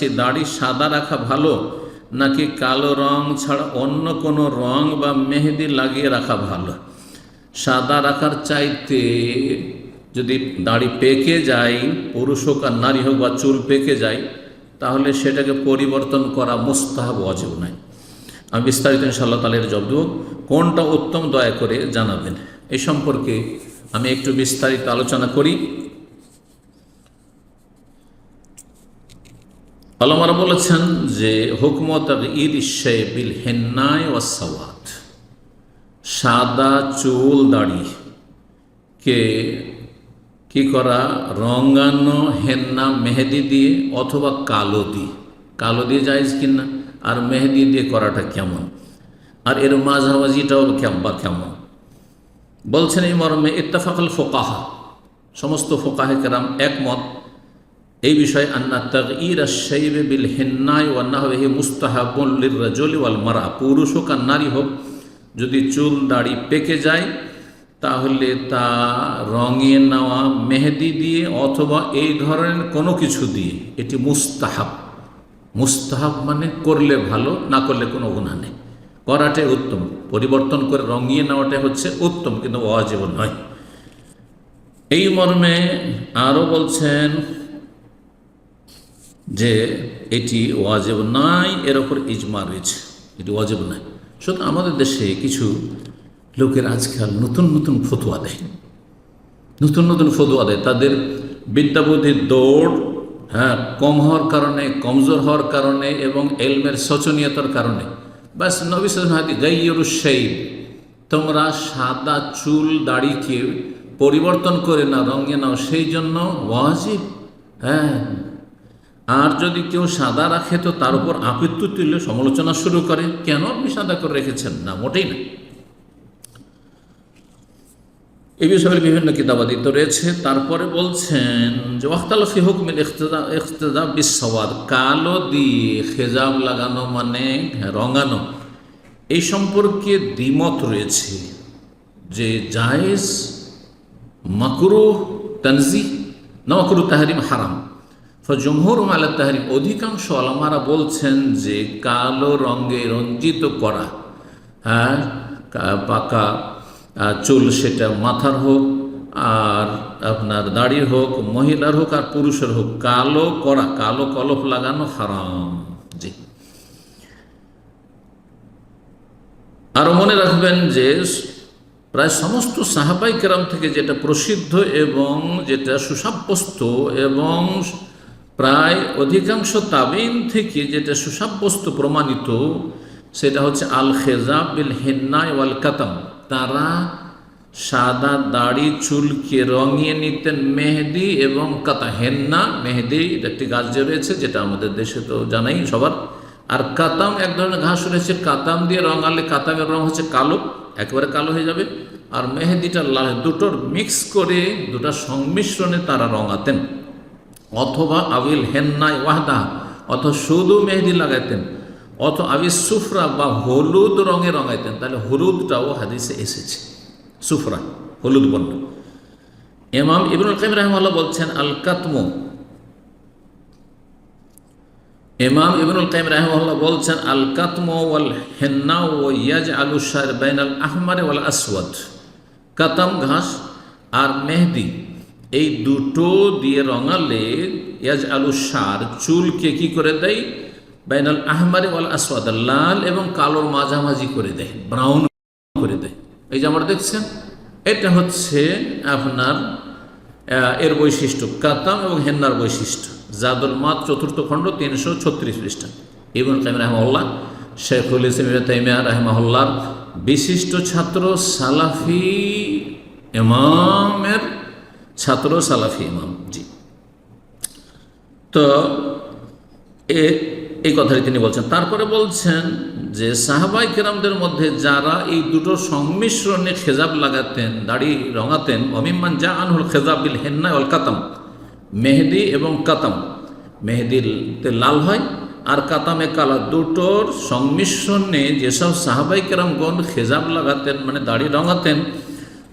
সে দাড়ি সাদা রাখা ভালো, নাকি কালো রং ছাড়া অন্য কোনো রং বা মেহেদি লাগিয়ে রাখা ভালো? সাদা রাখার চাইতে যদি দাড়ি পেকে যায়, পুরুষ হোক আর নারী হোক বা চুল পেকে যায়, তাহলে সেটাকে পরিবর্তন করা মুস্তাহাব অজেব নাই আমি বিস্তারিত ইনশাল্লাহ তালের জব দেব। কোনটা উত্তম দয়া করে জানাবেন? এ সম্পর্কে আমি একটু বিস্তারিত আলোচনা করি। আলমারা বলেছেন যে হুকমত ঈদ বিল হেন্নায় ওয়াসাওয়াত সাদা চুল দাড়ি। কে, কি করা? রঙানো হেন্না মেহেদি দিয়ে অথবা কালো দিয়ে। কালো দিয়ে যাইজ কিনা? আর মেহেদি দিয়ে করাটা কেমন? আর এর মাঝামাঝিটাও বা কেমন? বলছেন এই মর্মে, ইত্তাফাকল ফোকাহা। সমস্ত ফোকাহে কেরাম একমত। এই বিষয়ে আন্না তগঈর শৈবে বিল হেন্নায় ওয়ান্নাহি মুস্তাহাবুল্লির রাজলি ওয়াল মারা পুরুষ হোক আর নারী হোক, যদি চুল, দাড়ি পেকে যায়, তাহলে তা রঙিয়ে নেওয়া, মেহেদি দিয়ে অথবা এই ধরনের কোনো কিছু দিয়ে, এটি মুস্তাহাব। মুস্তাহাব মানে করলে ভালো, না করলে কোনো গুণা নেই। করাটাই উত্তম। পরিবর্তন করে রঙিয়ে নেওয়াটাই হচ্ছে উত্তম, কিন্তু অজীব নয়। এই মর্মে আরও বলছেন যে এটি ওয়াজেব নাই, এর ওপর ইজমা রয়েছে। এটি ওয়াজেব নাই। শুধু আমাদের দেশে কিছু লোকের আজকাল নতুন নতুন ফতুয়া দেয়। নতুন নতুন ফতুয়া দেয়। তাদের বিদ্যাবুদ্ধির দৌড় হ্যাঁ কম হওয়ার কারণে, কমজোর হওয়ার কারণে এবং এলমের শোচনীয়তার কারণে। ব্যাস, নবী হাতি গাইয়রুসাই তোমরা সাদা চুল দাড়িকে পরিবর্তন করে না, রঙে নাও। সেই জন্য ওয়াজিব। হ্যাঁ আর যদি কেউ সাদা রাখে তো তার উপর আপত্তি তুললে সমালোচনা শুরু করে। কেন আপনি সাদা করে রেখেছেন? না, মোটেই না। এই বিষয়ে বিভিন্ন কিতাবাদিত রয়েছে। তারপরে বলছেন যে ওয়াক্তালফি হুকমিল ইখতদা কালো দিয়ে খেজাব লাগানো মানে রঙানো। এই সম্পর্কে দ্বিমত রয়েছে যে, জায়েজ মাকরু তানজি না মাকরু তাহারিম হারাম। জমহুর আল্লাহ তাহারি অধিকাংশ আলামারা বলছেন যে কালো রঙে রঞ্জিত করা হ্যাঁ পাকা চুল সেটা মাথার হোক আর আপনার দাড়ি হোক, মহিলার হোক আর পুরুষের হোক, কালো করা, কালো কলপ লাগানো হারাম। জি। আরও মনে রাখবেন যে প্রায় সমস্ত সাহাবাই কেরাম থেকে যেটা প্রসিদ্ধ এবং যেটা সুসাব্যস্ত এবং প্রায় অধিকাংশ তাবিন থেকে যেটা সুসাব্যস্ত প্রমাণিত, সেটা হচ্ছে আল খেজা বিল হেন্না ওয়াল কাতাম। তারা সাদা দাড়ি, চুলকে রঙিয়ে নিতেন মেহেদি এবং কাতা, হেন্না, মেহেদি একটি গাছ যে রয়েছে, যেটা আমাদের দেশে তো জানাই সবার। আর কাতাম এক ধরনের ঘাস রয়েছে, কাতাম দিয়ে রঙালে কাতামের রং হচ্ছে কালো, একেবারে কালো হয়ে যাবে। আর মেহেদিটা লাল দুটোর মিক্স করে, দুটা সংমিশ্রণে তারা রঙাতেন। অথবা আবিল হেন্নায় ওয়াহদা, অথবা শুধু মেহেদি লাগাইতেন, অথবা আবিল সুফরা বা হলুদ রঙে রঙাইতেন, তাহলে হলুদটাও হাদিসে এসেছে। সুফরা, হলুদ বর্ণ। এমাম ইবনুল কাইম রহমাল্লাহ বলছেন, আল কাতমো। ইমাম ইবনুল কাইম রাহমাল্লাহ বলছেন, আল কাতমো ওয়াল হেন্না ও ইয়াজ আলু শার বাইন আল আহমারে ওয়াল আসওয়াদ। কাতাম ঘাস আর মেহেদি এই দুটো দিয়ে রঙালে ইয়াজ আলু সার চুলকে কি করে দেয়? বাইনাল আহমারে ওয়াল আসওয়াদ লাল এবং কালোর মাঝামাঝি করে দেয়, ব্রাউন করে দেয়। এই যে আমরা দেখছেন, এটা হচ্ছে আপনার এর বৈশিষ্ট্য, কাতাম এবং হেন্নার বৈশিষ্ট্য। জাদুল মাত চতুর্থ খণ্ড তিনশো ছত্রিশ পৃষ্ঠা। ইবন কাইম রাহমল্লাহ শেখুল ইসলাম তাইমিয়া রাহমাহুল্লার বিশিষ্ট ছাত্র সালাফি ইমামের ছাত্র সালাফি ইমাম, জি। তো এই কথাটি তিনি বলছেন। তারপরে বলছেন যে সাহাবাই কেরামদের মধ্যে যারা এই দুটো সংমিশ্রণে খেজাব লাগাতেন, দাড়ি রঙাতেন অমিমান যা আনহুল খেজাব বিল হেন্না অল কাতাম, মেহেদি এবং কাতাম, মেহেদিতে লাল হয় আর কাতামে কালা, দুটোর সংমিশ্রণে যেসব সাহাবাই কেরামগণ খেজাব লাগাতেন মানে দাড়ি রঙাতেন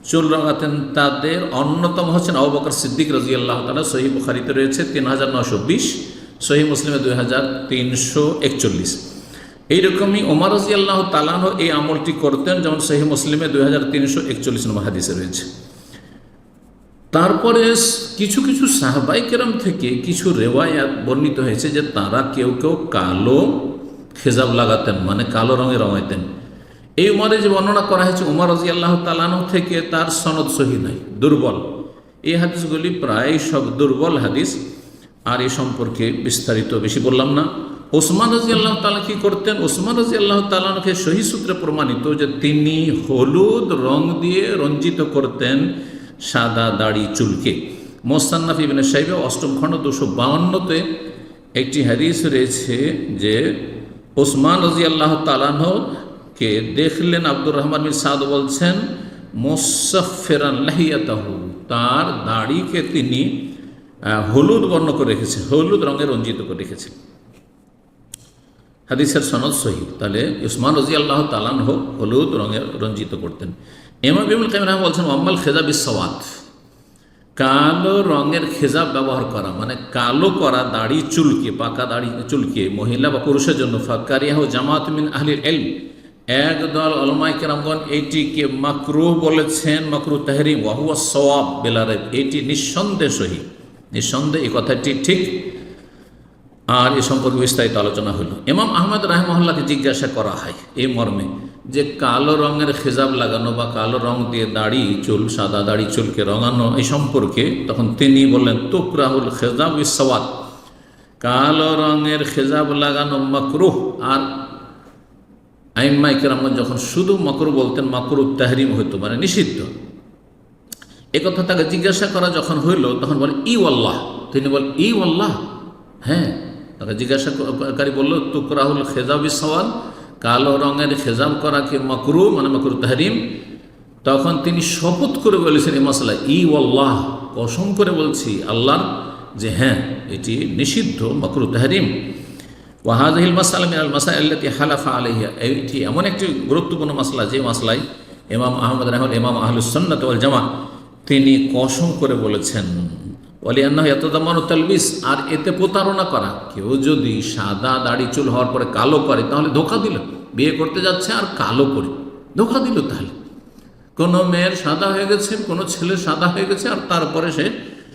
চুল রঙাতেন তাদের অন্যতম হচ্ছেন আবু বকর সিদ্দিক রাজি আল্লাহ তালা সহি বুখারিতে রয়েছে তিন হাজার নশো বিশ সহি মুসলিমে দুই হাজার তিনশো একচল্লিশ। এইরকমই ওমর রাজি আল্লাহ তালানো এই আমলটি করতেন যেমন সহি মুসলিমে দুই হাজার তিনশো একচল্লিশ নম্বর হাদিসে রয়েছে। তারপরে কিছু কিছু সাহবাই কেরাম থেকে কিছু রেওয়ায়াত বর্ণিত হয়েছে যে তারা কেউ কেউ কালো খেজাব লাগাতেন মানে কালো রঙে রঙাইতেন। এই উমরে যে বর্ণনা করা হয়েছে, উমর রাজি আল্লাহ তালানো থেকে তার সনদ সহি নাই, দুর্বল। এই হাদিসগুলি প্রায় সব দুর্বল হাদিস, আর এ সম্পর্কে বিস্তারিত বেশি বললাম না। ওসমান রাজি আল্লাহ তালা কি করতেন? ওসমান রাজি আল্লাহ তালাকে সহি সূত্রে প্রমাণিত যে তিনি হলুদ রং দিয়ে রঞ্জিত করতেন সাদা দাড়ি চুলকে। মোস্তান্নাফ ইবিনের সাহেবে অষ্টম খণ্ড দুশো বাউন্নতে একটি হাদিস রয়েছে যে ওসমান রাজি আল্লাহ তালানহকে দেখলেন আব্দুর রহমান বিন সাদ বলছেন মোসাফেরান তার দাড়িকে তিনি হলুদ বর্ণ করে রেখেছেন হলুদ রঙে রঞ্জিত করে রেখেছেন হাদিসের সনদ সহি তাহলে উসমান রাজি আল্লাহ তালান হোক হলুদ রঙে রঞ্জিত করতেন। এমা বিমুল কামিরাম বলছেন মোহাম্মদ খেজাব ইসওয়াত কালো রঙের খেজাব ব্যবহার করা মানে কালো করা দাড়ি চুলকে, পাকা দাড়ি চুলকে, মহিলা বা পুরুষের জন্য, ফাকারিয়াহ জামাত মিন আহলির এলম একদল অলমাই কেরামগণ এইটিকে মাকরুহ বলেছেন, মাকরু তাহরিম ওয়াহুয়া সওয়াব বেলারে এটি নিঃসন্দেহ সহি। নিঃসন্দেহ এই কথাটি ঠিক। আর এ সম্পর্কে বিস্তারিত আলোচনা হলো। ইমাম আহমদ রাহমহল্লাকে জিজ্ঞাসা করা হয় এই মর্মে যে কালো রঙের খেজাব লাগানো বা কালো রং দিয়ে দাড়ি, চুল, সাদা দাড়ি, চুলকে রঙানো এই সম্পর্কে তখন তিনি বললেন, তুকরাহুল খেজাব ইসওয়াত কালো রঙের খেজাব লাগানো মকরুহ আর আইম্মাই কেরামগঞ্জ যখন শুধু মকরু বলতেন মকরু তাহরিম হইতো মানে নিষিদ্ধ। কথা তাকে জিজ্ঞাসা করা যখন হইল, তখন বলে, ই আল্লাহ তিনি বল, ই আল্লাহ হ্যাঁ। তাকে জিজ্ঞাসাকারী বলল, তুকরাহুল খেজাবি সওয়াল কালো রঙের খেজাব করা কি মকরু? মানে মকরু তাহরিম। তখন তিনি শপথ করে বলেছেন এই মশলা ই আল্লাহ কসম করে বলছি, আল্লাহর যে হ্যাঁ এটি নিষিদ্ধ মকরু তাহরিম। ওয়াহাজহিল মাসাল মিনাল মাসা আল্লাতি হালাফা আলহিয়া এইটি এমন একটি গুরুত্বপূর্ণ মশলা যে মশলাই ইমাম আহমদ রাহুল, ইমাম আহলুসন্নাত ওয়াল জামা, তিনি কসম করে বলেছেন অলিয়ান্না এতদামান তালবিস, আর এতে প্রতারণা করা, কেউ যদি সাদা দাড়ি চুল হওয়ার পরে কালো করে, তাহলে ধোকা দিল। বিয়ে করতে যাচ্ছে আর কালো করে, ধোকা দিল তাহলে। কোনো মেয়ের সাদা হয়ে গেছে, কোনো ছেলে সাদা হয়ে গেছে, আর তারপরে সে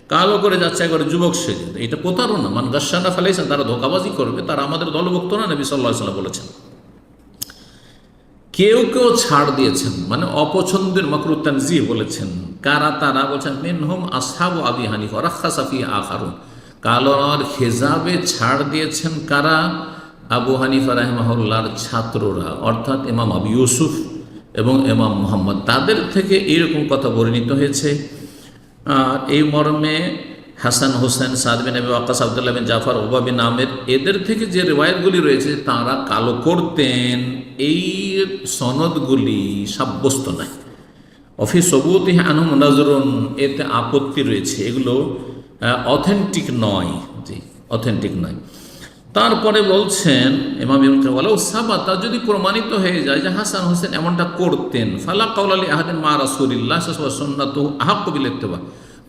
কালো করে যাচ্ছে একবার যুবক সেজে এটা প্রতারণা। মান গাছানা ফেলাইছেন তারা ধোকাবাজি করবে। তারা আমাদের দলভুক্ত না, নবী সাল্লাহ সাল্লাম বলেছেন। কেউ কেউ ছাড় দিয়েছেন মানে অপছন্দের মকরুত্তানজি বলেছেন। কারা তারা? বলছেন, মিনহুম আসহাব আবি হানিফ রাখা সাফি আখারুন। কালোর খেজাবে ছাড় দিয়েছেন কারা? আবু হানিফা রাহমাহুল্লার ছাত্ররা, অর্থাৎ ইমাম আবু ইউসুফ এবং ইমাম মোহাম্মদ। তাদের থেকে এরকম কথা বর্ণিত হয়েছে। আর এই মর্মে হাসান হোসেন, সাদ বিন আবি ওয়াক্কাস, আবদুল্লাহ বিন জাফর ওবা বিন আমের, এদের থেকে যে রেওয়ায়তগুলি রয়েছে তারা কালো করতেন। এই সনদগুলি সাব্যস্ত নাই অফিস সবুতি আনুম নাজরুন, এতে আপত্তি রয়েছে। এগুলো অথেন্টিক নয়। জি অথেন্টিক নয়। তারপরে বলছেন এমাম বলো সাবাতা যদি প্রমাণিত হয়ে যায় যে হাসান হোসেন এমনটা করতেন, ফালা কাউলালি আহাদিন মা রাসুলিল্লাহ সন্ন্যত আহাক্কবিল ইত্তেবা।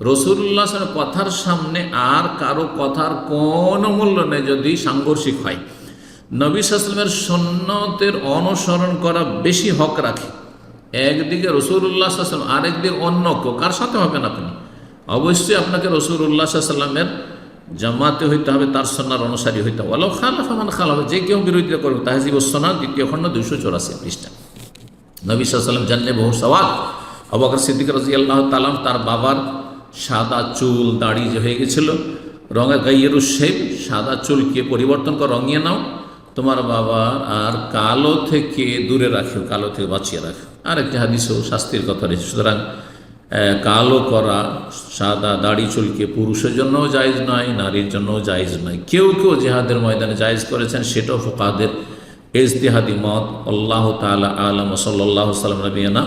রসুল্লাহ কথার সামনে আর কারও কথার কোনো মূল্য নেই যদি সাংঘর্ষিক হয়। নবী সাসলামের সন্ন্যতের অনুসরণ করা বেশি হক রাখে। একদিকে রসুল্লাহ সাল্লাম আরেকদিকে অন্য কার সাথে হবেন আপনি অবশ্যই আপনাকে রসুল্লাহ সাল্লামের জামাতে হইতে হবে, তার সন্ন্যার অনুসারী হইতে হবে। আল্লাহ মানে খালাফা, যে কেউ বিরোধিতা করবে, তাহাজিব সোনা দ্বিতীয় খণ্ড দুইশো চৌরাশি পৃষ্ঠা। নবী সাল্লাম জানলে বহু সওয়াল অবাকর সিদ্দিক রাজি আল্লাহ তালাম তার বাবার সাদা চুল দাড়ি যে হয়ে গেছিল, রঙা গাইয়ের শেপ, সাদা চুলকে পরিবর্তন কর, রঙিয়ে নাও। তোমার বাবার আর কালো থেকে দূরে রাখো কালো থেকে বাঁচিয়ে রাখো আর একটি হাদিসও শাস্তির কথা রয়েছে। সুতরাং কালো করা, সাদা দাড়ি চুলকে পুরুষের জন্যও জায়জ নয়, নারীর জন্যও জায়জ নয়। কেউ কেউ জেহাদের ময়দানে জায়জ করেছেন, সেটাও ফোকাদের এজতেহাদি মত। আল্লাহ তালা আলম সাল্লাহ সাল্লাম নবীনা